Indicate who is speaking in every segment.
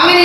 Speaker 1: അങ്ങനെ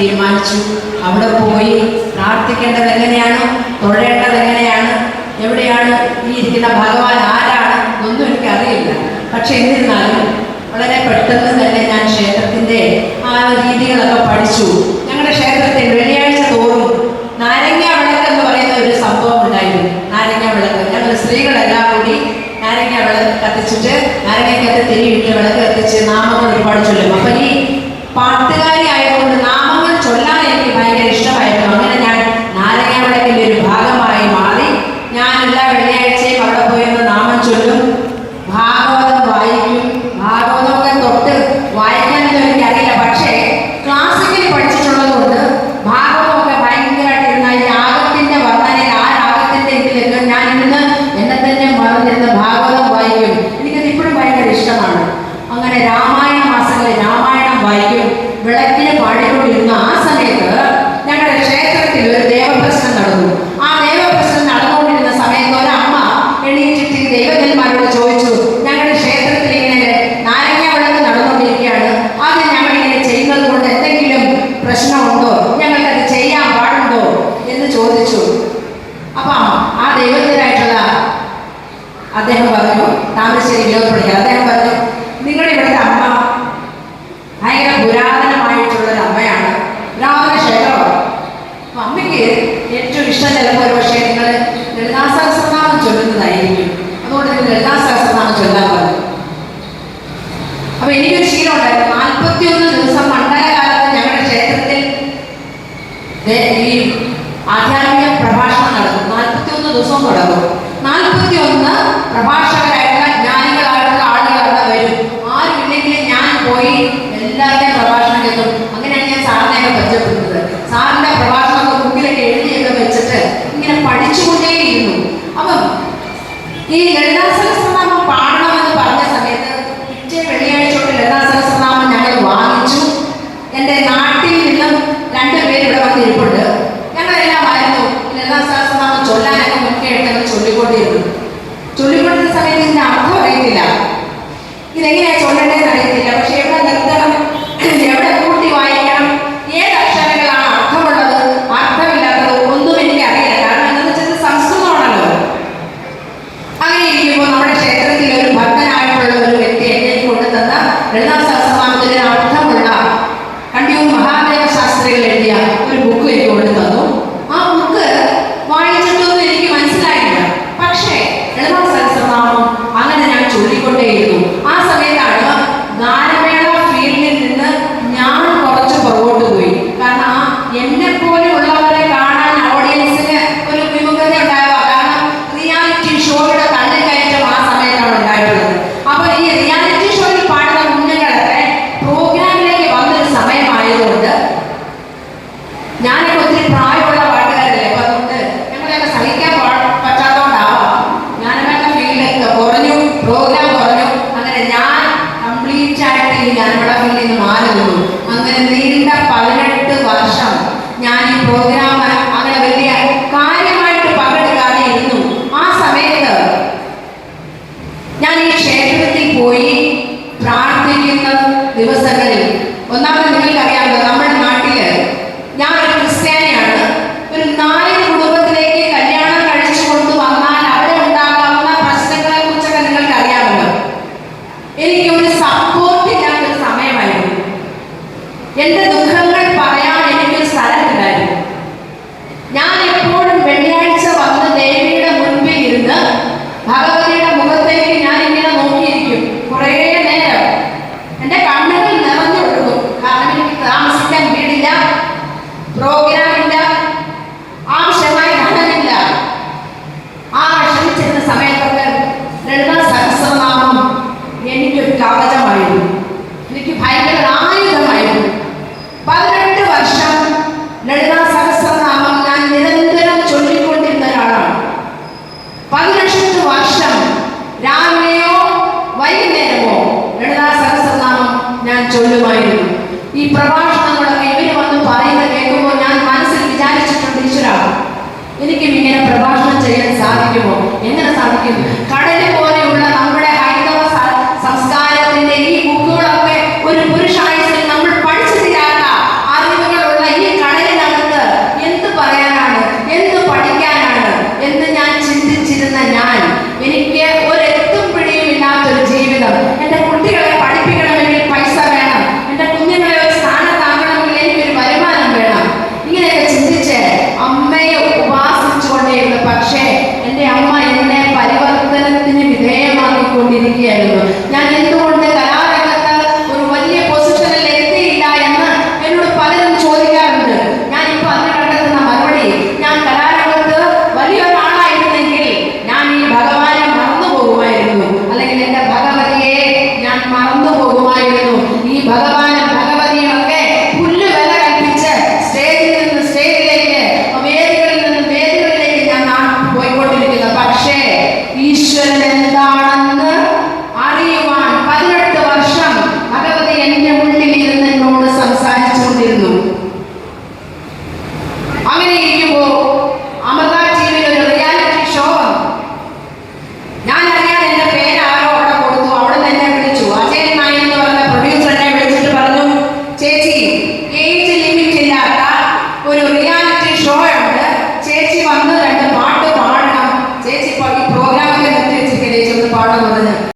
Speaker 1: തീരുമാനിച്ചു. അവിടെ പോയി പ്രാർത്ഥിക്കേണ്ടത് എങ്ങനെയാണ്? തൊഴേണ്ടത് എങ്ങനെയാണ്? എവിടെയാണ് ഈ ഇരിക്കുന്ന ഭഗവാൻ? ആരാണ്? ഒന്നും എനിക്ക് അറിയില്ല പക്ഷെ എന്നിരുന്നാലും വളരെ പെട്ടെന്ന് തന്നെ ഞാൻ ക്ഷേത്രത്തിന്റെ ആ രീതികളൊക്കെ പഠിച്ചു. ഞങ്ങളുടെ ക്ഷേത്രത്തിൽ വെള്ളിയാഴ്ച തോറും നാരങ്ങ വിളക്ക് എന്ന് പറയുന്ന ഒരു സംഭവം ഉണ്ടായിരുന്നു. നാരങ്ങ വിളക്ക്. ഞങ്ങൾ സ്ത്രീകളെല്ലാം കൂടി നാരങ്ങ വിളക്ക് കത്തിച്ചിട്ട് നാരങ്ങയ്ക്കകത്ത് തിരിയിട്ട് വിളക്ക് കത്തിച്ച് നാമങ്ങൾ ഒരുപാട് ചൊല്ലും. ഭയങ്കര പുരാതനമായിട്ടുള്ള അമ്മയാണ്. രാമന ക്ഷേത്രമാണ് അപ്പൊ അമ്മയ്ക്ക് ഏറ്റവും ഇഷ്ടം ചിലപ്പോൾ ഒരു പക്ഷേ നിങ്ങൾ ചൊല്ലുന്നതായിരിക്കും. അതുകൊണ്ട് നിങ്ങൾ ലളിതാ ചൊല്ലാൻ പറഞ്ഞു അപ്പൊ എനിക്കൊരു ശീലം ഉണ്ടായിരുന്നു. ദിവസം പണ്ടായ ഞങ്ങളുടെ ക്ഷേത്രത്തിൽ ആധ്യാത്മിക പ്രഭാഷണം നടക്കും നാൽപ്പത്തിയൊന്ന് ദിവസം തുടങ്ങും. നാൽപ്പത്തിയൊന്ന് പ്രഭാഷണം ¿verdad? ഞാൻ ഈ പ്രോഗ്രാം ചൊല്ലുമായിരുന്നു ഈ പ്രഭാഷണങ്ങളൊക്കെ ഇവർ വന്ന് പറയുന്നത് കേൾക്കുമ്പോൾ ഞാൻ മനസ്സിൽ വിചാരിച്ചിട്ടുണ്ട് ഈശ്വരാ എനിക്കും ഇങ്ങനെ പ്രഭാഷണം ചെയ്യാൻ സാധിക്കുമോ? എങ്ങനെ സാധിക്കും?